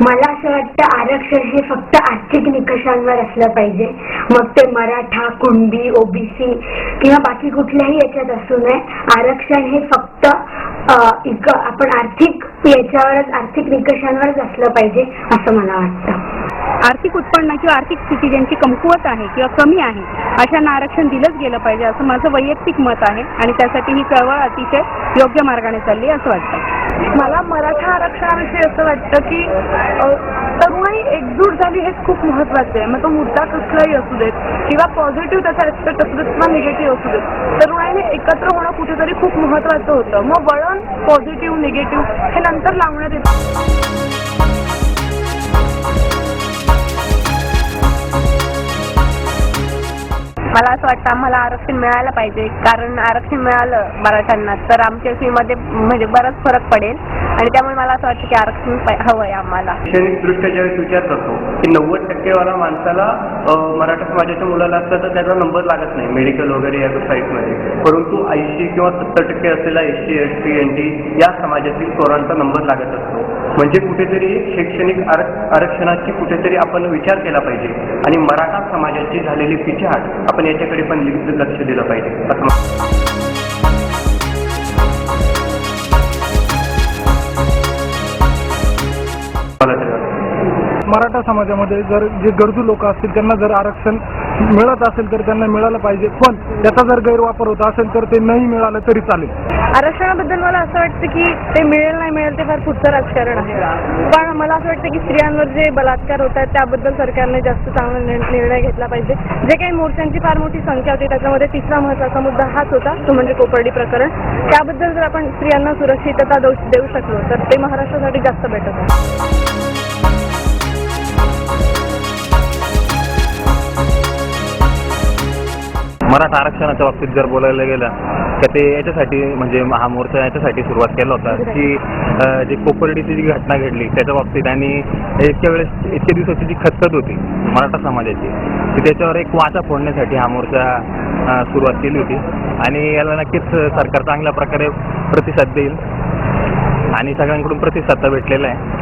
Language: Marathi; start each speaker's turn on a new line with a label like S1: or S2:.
S1: मला असं वाटतं आरक्षण हे फक्त आर्थिक निकषांवर असलं पाहिजे. मग ते मराठा कुणबी ओबीसी किंवा बाकी कुठल्याही याच्यात असू नये. आरक्षण हे फक्त आपण आर्थिक याच्यावरच आर्थिक निकषांवरच असलं पाहिजे असं मला वाटतं.
S2: आर्थिक उत्पन्न किंवा आर्थिक स्थिती ज्यांची कमकुवत आहे किंवा कमी आहे अशांना आरक्षण दिलंच गेलं पाहिजे असं माझं वैयक्तिक मत आहे आणि त्यासाठी ही चळवळ अतिशय योग्य मार्गाने चालली असं वाटतं.
S3: मला मराठा आरक्षणाविषयी असं वाटतं की तरुणाई एकजूट झाली हेच खूप महत्वाचं आहे. मग तो मुद्दा कसलाही असू देत किंवा पॉझिटिव्ह त्याचा ऍस्पेक्ट असू देत किंवा निगेटिव्ह असू देत तरुणाईने एकत्र होणं कुठेतरी खूप महत्वाचं होतं. मग वळण पॉझिटिव्ह निगेटिव्ह हे नंतर लावण्यात येतं.
S4: मला असं वाटतं आम्हाला आरक्षण मिळायला पाहिजे. कारण आरक्षण मिळालं मराठ्यांना तर आमच्या फीमध्ये म्हणजे बराच फरक पडेल. आणि त्यामुळे मला असं वाटतं की आरक्षण हवं आहे आम्हाला.
S5: शैक्षणिक दृष्ट्या ज्यावेळेस विचार करतो की नव्वद टक्केवाला माणसाला मराठा समाजाच्या मुलाला असला तर त्याचा नंबर लागत नाही मेडिकल वगैरे या साईटमध्ये परंतु ऐंशी किंवा सत्तर टक्के असलेला S C S T N T या समाजातील पोरांचा नंबर लागत असतो. म्हणजे कुठेतरी शैक्षणिक आरक्षणाची कुठेतरी आपण विचार केला पाहिजे. आणि मराठा समाजाची झालेली पिछाट आपण याच्याकडे पण लक्ष दिलं पाहिजे. असं
S6: मराठा समाजामध्ये जर जे गरजू लोक असतील त्यांना जर आरक्षण मिळत असेल तर त्यांना मिळालं पाहिजे. पण त्याचा जर गैरवापर होत असेल तर ते नाही मिळालं तरी चालेल.
S3: आरक्षणाबद्दल मला असं वाटतं की ते मिळेल नाही मिळेल ते फार पुढचं राजकारण आहे. पण मला असं वाटतं की स्त्रियांवर जे बलात्कार होत आहेत त्याबद्दल सरकारने जास्त चांगला निर्णय घेतला पाहिजे. जे काही मोर्चांची फार मोठी संख्या होती त्याच्यामध्ये तिसरा महत्त्वाचा मुद्दा हाच होता तो म्हणजे कोपर्डी प्रकरण. त्याबद्दल जर आपण स्त्रियांना सुरक्षितता देऊ देऊ शकलो तर ते महाराष्ट्रासाठी जास्त बेटर आहे
S7: मराठा आरक्षणाच्या बाबतीत जर बोलायला गेलं तर ते याच्यासाठी म्हणजे हा मोर्चा याच्यासाठी सुरुवात केला होता. की जी कोपर्डीची जी घटना घडली त्याच्या बाबतीत आणि इतक्या वेळेस इतक्या दिवसाची जी खतखत होती मराठा समाजाची ती त्याच्यावर एक वाचा फोडण्यासाठी हा मोर्चा सुरुवात केली होती. आणि याला नक्कीच सरकार चांगल्या प्रकारे प्रतिसाद देईल. आणि सगळ्यांकडून प्रतिसाद भेटलेला आहे.